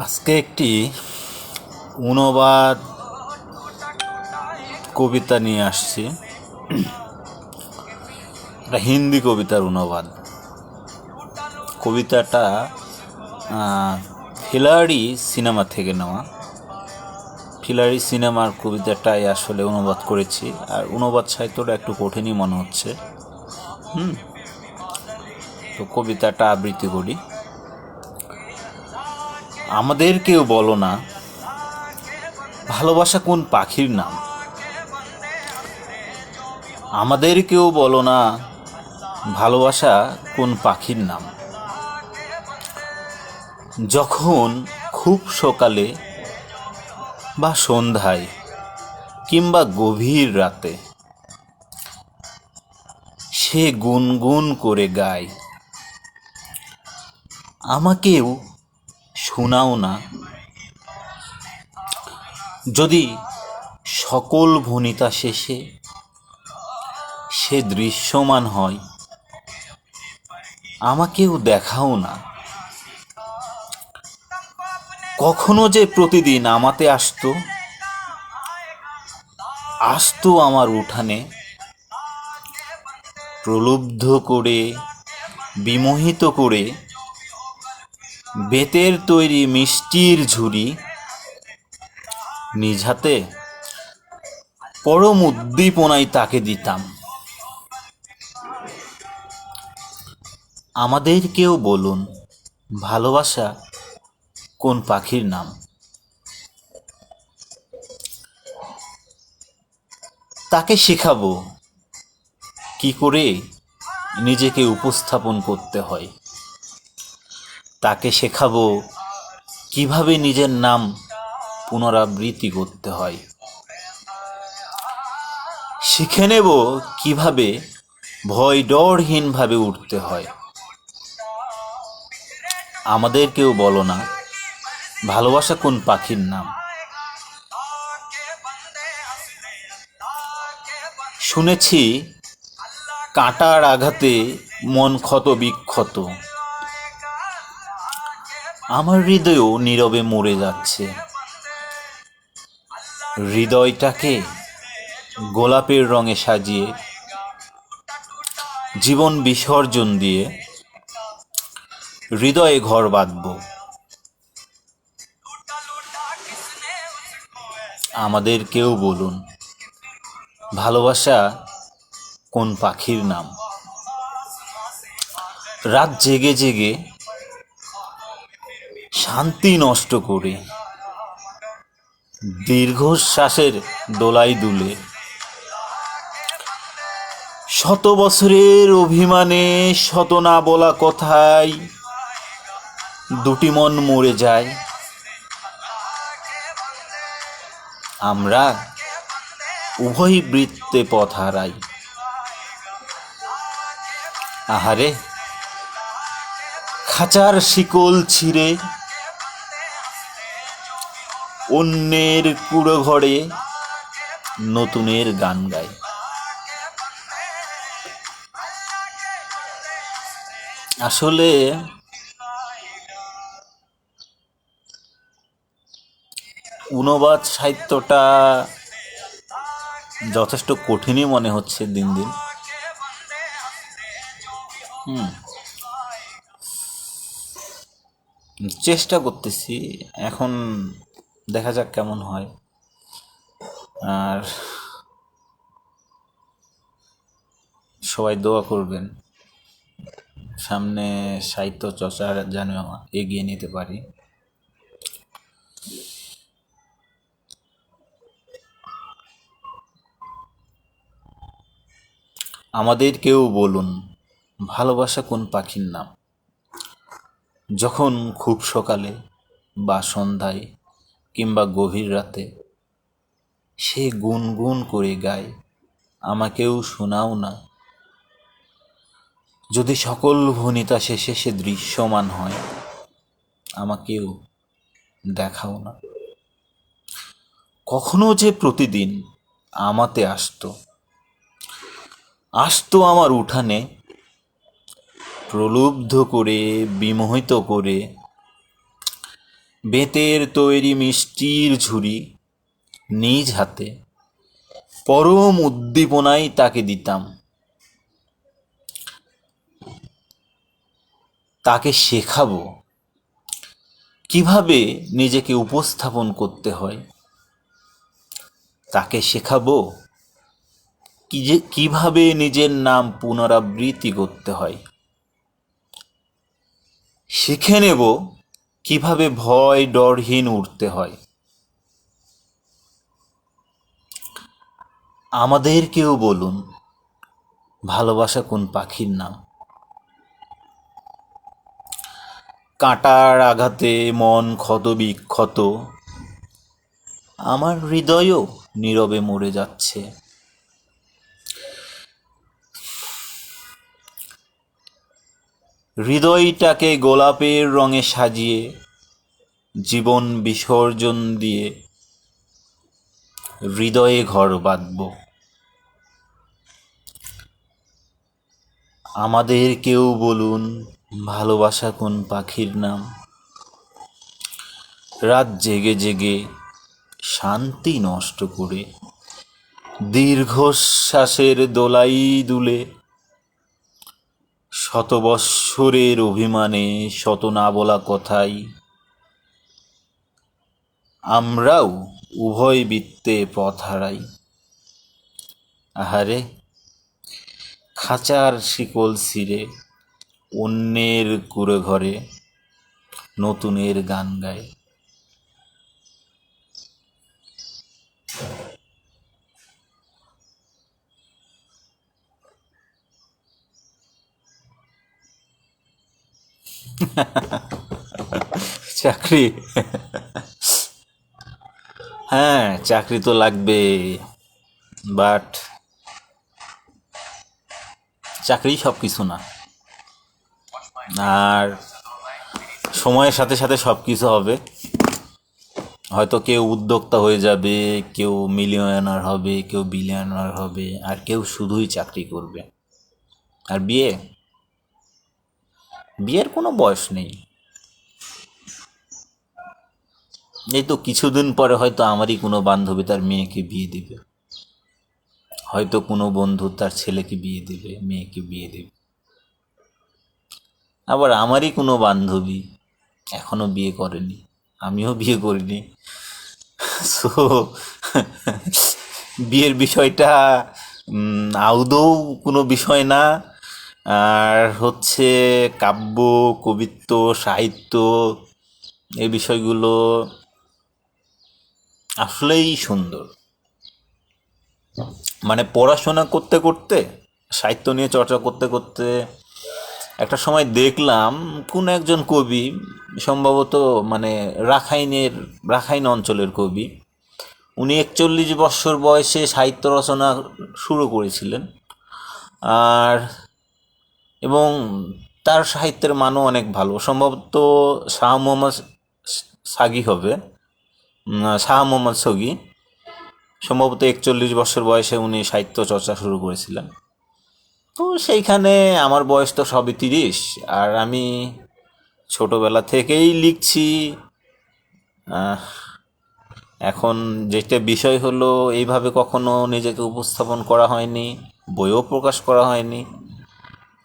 আজকে একটি অনুবাদ কবিতা নিয়ে আসছি। এটা হিন্দি কবিতার অনুবাদ। কবিতাটা ফিলারি সিনেমা থেকে নেওয়া। ফিলারি সিনেমার কবিতাটাই আসলে অনুবাদ করেছি। আর অনুবাদ সাহিত্যটা একটু কঠিনই মনে হচ্ছে। হুম। তো কবিতাটা আবৃত্তি করি। আমাদের কেউ বলো না, ভালোবাসা কোন পাখির নাম? আমাদের কেউ বলো না, ভালোবাসা কোন পাখির নাম? যখন খুব সকালে বা সন্ধ্যায় কিংবা গভীর রাতে সে গুনগুন করে গায়, আমাকেও শোনাও না। যদি সকল ভনিতা শেষে সে দৃশ্যমান হয়, আমাকেও দেখাও না। কখনো যে প্রতিদিন আমাতে আসতো আসতো আমার উঠানে, প্রলুব্ধ করে, বিমোহিত করে বেতের তৈরি মিষ্টির ঝুড়ি। নিজ হাতে পরম উদ্দীপনায় তাকে দিতাম। আমাদের কেউ বলুন, ভালোবাসা কোন পাখির নাম? তাকে শেখাবো কি করে নিজেকে উপস্থাপন করতে হয়। তাকে শেখাবো কীভাবে নিজের নাম পুনরাবৃত্তি করতে হয়। শিখে নেব কীভাবে ভয় ডরহীনভাবে উঠতে হয়। আমাদের কেউ বলো না, ভালোবাসা কোন পাখির নাম? শুনেছি কাঁটার আঘাতে মন ক্ষত বিক্ষত আমার হৃদয়ও নীরবে মরে যাচ্ছে। হৃদয়টাকে গোলাপের রঙে সাজিয়ে, জীবন বিসর্জন দিয়ে হৃদয়ে ঘর বাঁধব। আমাদের কেউ বলুন, ভালোবাসা কোন পাখির নাম? রাত জেগে জেগে শান্তি নষ্ট করে। দীর্ঘশ্বাসের দোলাই দুলে। শত বছরের অভিমানে শত না বলা কথায় দুটি মন মরে যায়। আমরা উভয় বৃত্তে পথ হারাই। আহারে, খাঁচার শিকল ছিঁড়ে অন্যের কুড়ো ঘরে নতুনের গান গায়। আসলে অনুবাদ সাহিত্যটা যথেষ্ট কঠিনই মনে হচ্ছে দিন দিন। চেষ্টা করতেছি। এখন দেখা যাক কেমন হয়। আর সবাই দোয়া করবেন। সামনে সাহিত্য চর্চা যেন এগিয়ে নিতে পারি। আমাদের কেউ বলুন, ভালোবাসা কোন পাখির নাম? যখন খুব সকালে বা সন্ধ্যায় কিংবা গভীর রাতে, সে গুনগুন করে গায়, আমাকেও শোনাও না। যদি সকল ভনিতা শেষে সে দৃশ্যমান হয়, আমাকেও দেখাও না। কখনো যে প্রতিদিন আমাতে আসতো আসতো আমার উঠানে, প্রলুব্ধ করে, বিমোহিত করে বেতের তৈরি মিষ্টির ঝুড়ি নিজ হাতে। পরম উদ্দীপনায় তাকে দিতাম। তাকে শেখাবো কীভাবে নিজেকে উপস্থাপন করতে হয়। তাকে শেখাবো কি যে, কীভাবে নিজের নাম পুনরাবৃত্তি করতে হয়। শিখে নেব কীভাবে ভয় ডরহীন উঠতে হয়? আমাদেরকেও বলুন, ভালোবাসা কোন পাখির নাম? কাঁটার আঘাতে মন ক্ষত বিক্ষত, আমার হৃদয়ও নীরবে মরে যাচ্ছে। হৃদয়টাকে গোলাপের রঙে সাজিয়ে, জীবন বিসর্জন দিয়ে হৃদয়ে ঘর বাঁধব। আমাদের কেউ বলুন, ভালোবাসা কোন পাখির নাম? রাত জেগে জেগে শান্তি নষ্ট করে, দীর্ঘশ্বাসের দোলাই দুলে শত বৎসরের অভিমানে শত না বলা কথাই। আমরাও উভয় বৃত্তে পথ হারাই। আহারে, খাঁচার শিকল ছিঁড়ে অন্যের কুড়ে ঘরে নতুনের গান গায়। চাকরি। হ্যাঁ চাকরি তো লাগবে বাট চাকরি সব কিছু না। আর সময়ের সাথে সাথে সব কিছু হবে। হয়তো কেউ উদ্যোক্তা হয়ে যাবে, কেউ মিলিয়নার হবে, কেউ বিলিয়নার হবে, আর কেউ শুধুই চাকরি করবে। আর বিয়ে? বিয়ের কোনো বয়স নেই। এই তো কিছুদিন পরে হয়তো আমারই কোনো বান্ধবী তার মেয়েকে বিয়ে দিবে। হয়তো কোনো বন্ধু তার ছেলেকে বিয়ে দেবে, মেয়েকে বিয়ে দেবে। আবার আমারই কোনো বান্ধবী এখনও বিয়ে করেনি। আমিও বিয়ে করিনি। সো বিয়ের বিষয়টা আদৌ কোনো বিষয় না। আর হচ্ছে কাব্য, কবিত্ব, সাহিত্য এই বিষয়গুলো আসলেই সুন্দর। মানে পড়াশোনা করতে করতে, সাহিত্য নিয়ে চর্চা করতে করতে একটা সময় দেখলাম কোন একজন কবি, সম্ভবত মানে রাখাইনের, রাখাইন অঞ্চলের কবি, উনি একচল্লিশ বৎসর বয়সে সাহিত্য রচনা শুরু করেছিলেন। আর এবং তার সাহিত্যের মানও অনেক ভালো। সম্ভবত শাহ মোহাম্মদ সাগি হবে। শাহ মোহাম্মদ সগি। সম্ভবত একচল্লিশ বছর বয়সে উনি সাহিত্য চর্চা শুরু করেছিলেন। তো সেইখানে আমার বয়স তো সবই তিরিশ। আর আমি ছোটোবেলা থেকেই লিখছি। এখন যেটা বিষয় হলো, এইভাবে কখনো নিজেকে উপস্থাপন করা হয়নি, বইও প্রকাশ করা হয়নি।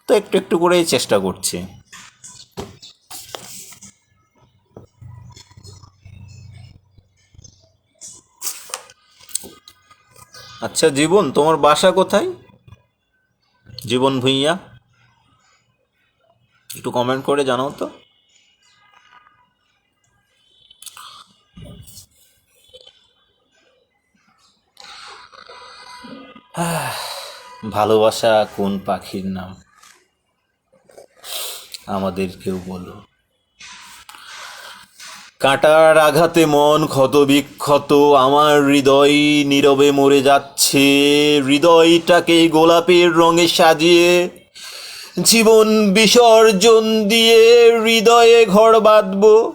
তো একটু একটু করেই চেষ্টা করছি। আচ্ছা জীবন, তোমার বাসা কোথায়? জীবন ভুইয়া। একটু কমেন্ট করে জানাও তো। ভালোবাসা কোন পাখির নাম? আমাদের কেউ বলো। কাঁটার আঘাতে মন ক্ষত বিক্ষত, আমার হৃদয় নীরবে মরে যাচ্ছে। হৃদয়টাকে গোলাপের রঙে সাজিয়ে, জীবন বিসর্জন দিয়ে হৃদয়ে ঘর বাঁধবো।